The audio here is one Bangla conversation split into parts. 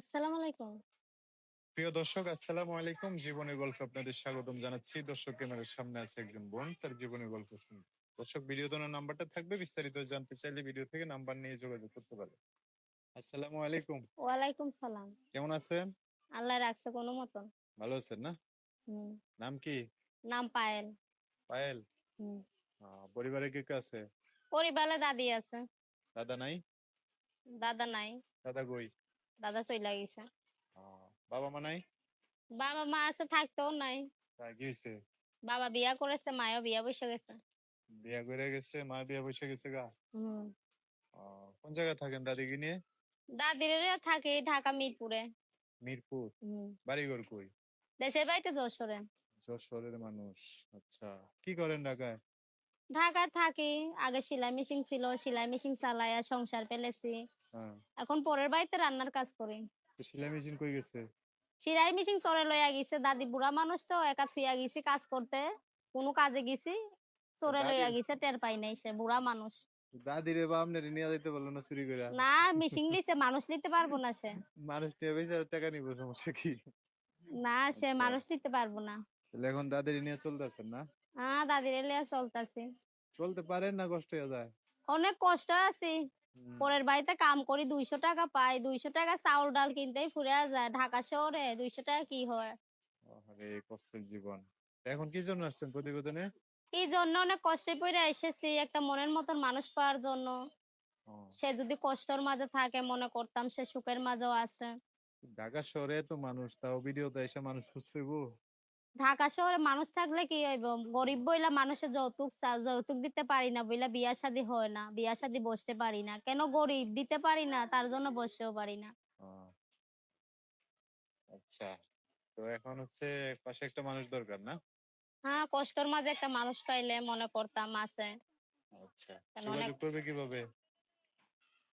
আসসালামু আলাইকুম। প্রিয় দর্শক আসসালামু আলাইকুম। জীবনের গল্প আপনাদের স্বাগতম জানাচ্ছি। দর্শক ক্যামেরার সামনে আছে একজন বোন তার জীবনের গল্প শুনবে দর্শক ভিডিও দেওয়ার নাম্বারটা থাকবে। বিস্তারিত জানতে চাইলে ভিডিও থেকে নাম্বার নিয়ে যোগাযোগ করতে পারে আসসালামু আলাইকুম। ওয়ালাইকুম সালাম। কেমন আছেন? আল্লাহ রাখছে কোনো মতন। ভালো আছেন না? হুম। নাম কি? নাম পায়েল। পায়েল? হুম। পরিবারে কে কে আছে? পরিবারে দাদি আছে। দাদা নাই? দাদা নাই। দাদা গই দাদা চইলা গেছে। বাবা মা নাই? বাবা মা আছে থাকতেও নাই। তা কি বাবা বিয়া করেছে মায়ও বিয়া বসে গেছে। বিয়া করে গেছে মা বিয়া বসে গেছে গা? হুম। কোন জায়গায় থাকেন দাদিকে নিয়ে? দাদির থাকে ঢাকা মিরপুরে। মিরপুর? হুম। বাড়িঘর কই? দেশের বাড়িতে যশোরে। যশোরের মানুষ আচ্ছা। কি করেন ঢাকায়? ঢাকায় থাকি। আগে সেলাই মেশিন ছিল সেলাই মেশিন চালায়া সংসার পেলেছি। এখন পরের বাড়িতে রান্নার কাজ করি। সেলাই মেশিন কই গেছে? সেলাই মেশিন চরে লইয়া গেছে। দাদি বুড়া মানুষ তো একা থুইয়া গেছি কাজ করতে। কোনো কাজে গেছি চরে লইয়া গেছে টের পাই নাই সে বুড়া মানুষ। দাদি রে বা আপনার নিয়ে যাইতে পারল না চুরি করে না মেশিন লিছে মানুষ নিতে পারব না সে। মানুষ টিয়া বেশি টাকা নিব সমস্যা কি? না সে আচ্ছা। মানুষ নিতে পারব না। তাহলে এখন দাদির নিয়ে চলতেছেন না? হ্যাঁ দাদির লিয়া চলতেছি। চলতে পারেন না কষ্ট হয়ে যায়। অনেক কষ্ট আছি। পরের বাড়িতে কাম করি দুইশো টাকা পাই দুইশো টাকা চাউল ডাল কিনতেই ফুরে যায় ঢাকা শহরে দুইশো টাকা কি হয়? আরে কষ্টের জীবন। এখন কি জন্য আসছেন প্রতিবেদনে? এই জন্য? অনেক কষ্টে পড়ে এসেছি একটা মনের মতন মানুষ পাওয়ার জন্য। সে যদি কষ্টের মাঝে থাকে মনে করতাম সে সুখের মাঝেও আছে। ঢাকা শহরে তো মানুষ তাও ভিডিওতে এসে মানুষ খুঁজতেইব ঢাকা শহরে মানুষ থাকলে কি হইব? গরিব বইলা মানুষের যৌতুক যৌতুক দিতে পারি না বইলা বিয়া শাদী হয় না বিয়া শাদী বসতে পারি না। কেন গরিব? দিতে পারি না তার জন্য বসতেও পারি না। আচ্ছা। তো এখন হচ্ছে পাশে একটা মানুষ দরকার না? হ্যাঁ কষ্টের মাঝে একটা মানুষ পাইলে মনে করতাম আছে। আচ্ছা। যোগাযোগ করবে কীভাবে?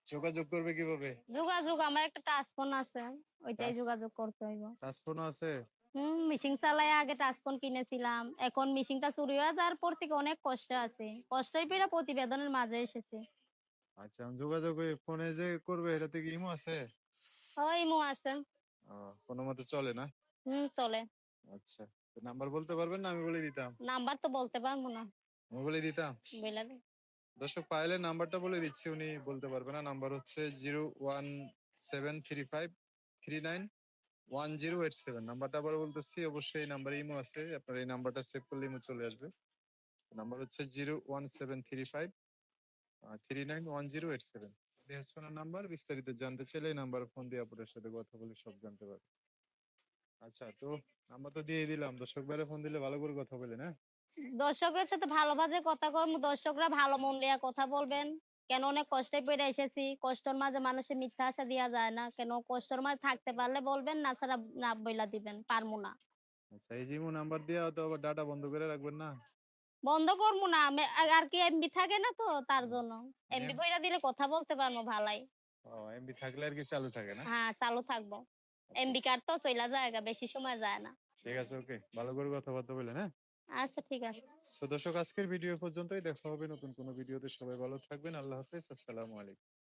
যোগাযোগ করবে কীভাবে? যোগাযোগ আমার একটা টাচফোন আছে। ওইটাই যোগাযোগ করতে হইব। টাচফোনও আছে? হম মিশিং চালাই আগে টাচফোন কিনেছিলাম। এখন মিশিংটা চুরি হয়ে যাওয়ার পর থেকে অনেক কষ্ট আছে। কষ্টই পেয়ে প্রতিবেদনের মাঝে এসেছে। আচ্ছা যোগাযোগ ফোনে যে করবে এটাতে কি ইমো আছে? ওই মু আছে। কোনো মতে চলে না? হম চলে। আচ্ছা নাম্বার বলতে পারবেন না? আমি বলে দিতাম। নাম্বার তো বলতে পারব না। আমি বলে দিতাম। বলে দে। দর্শক পাইলে নাম্বারটা বলে দিচ্ছি উনি বলতে পারবে না। নাম্বার হচ্ছে zero one seven three five three nine one zero eight seven নাম্বারটা আবার বলতেছি, অবশ্যই এই নাম্বারে ইমো আছে, আপনার এই নাম্বারটা সেভ করলে ইমো চলে আসবে। নাম্বার হচ্ছে zero one seven three five three nine one zero eight seven. Number, বিস্তারিত জানতে চাইলে এই নাম্বার ফোন দিয়ে আপনার সাথে কথা বলে সব জানতে পারবে। আচ্ছা তো নাম্বার তো দিয়ে দিলাম দর্শক বাইরে ফোন দিলে ভালো করে কথা বলে না দর্শকের সাথে ভালোভাবে কথা কর্ম দর্শকরা ভালো মন লিয়া কথা বলবেন। কেন অনেক কষ্টে পেয়ে এসেছি? কষ্টর মাঝে মানুষের মিথ্যা আশা দেওয়া যায় না। কেন কষ্টর মাঝে থাকতে পারলে বলবেন না ছাড়া না বইলা দিবেন পারব না। আচ্ছা এই জিমো নাম্বার দিয়ে তো আবার ডাটা বন্ধ করে রাখবেন না? বন্ধ করব না। আর- কি এমবি থাকে না তো তার জন্য। এমবি এম- বইরা দিলে কথা বলতে পারব ভালাই। ও এমবি থাকলে আর কি চালু থাকে না? হ্যাঁ চালু থাকব। আচ্ছা, এমবি কার্ড তো চইলা জায়গা বেশি সময় যায় না। ঠিক আছে ওকে ভালো করে কথাবার্তা বলেন হ্যাঁ? আচ্ছা ঠিক আছে। তো দর্শক, আজকের ভিডিও পর্যন্তই। দেখা হবে নতুন কোনো ভিডিওতে। সবাই ভালো থাকবেন। আল্লাহ হাফেজ। আসসালামু আলাইকুম।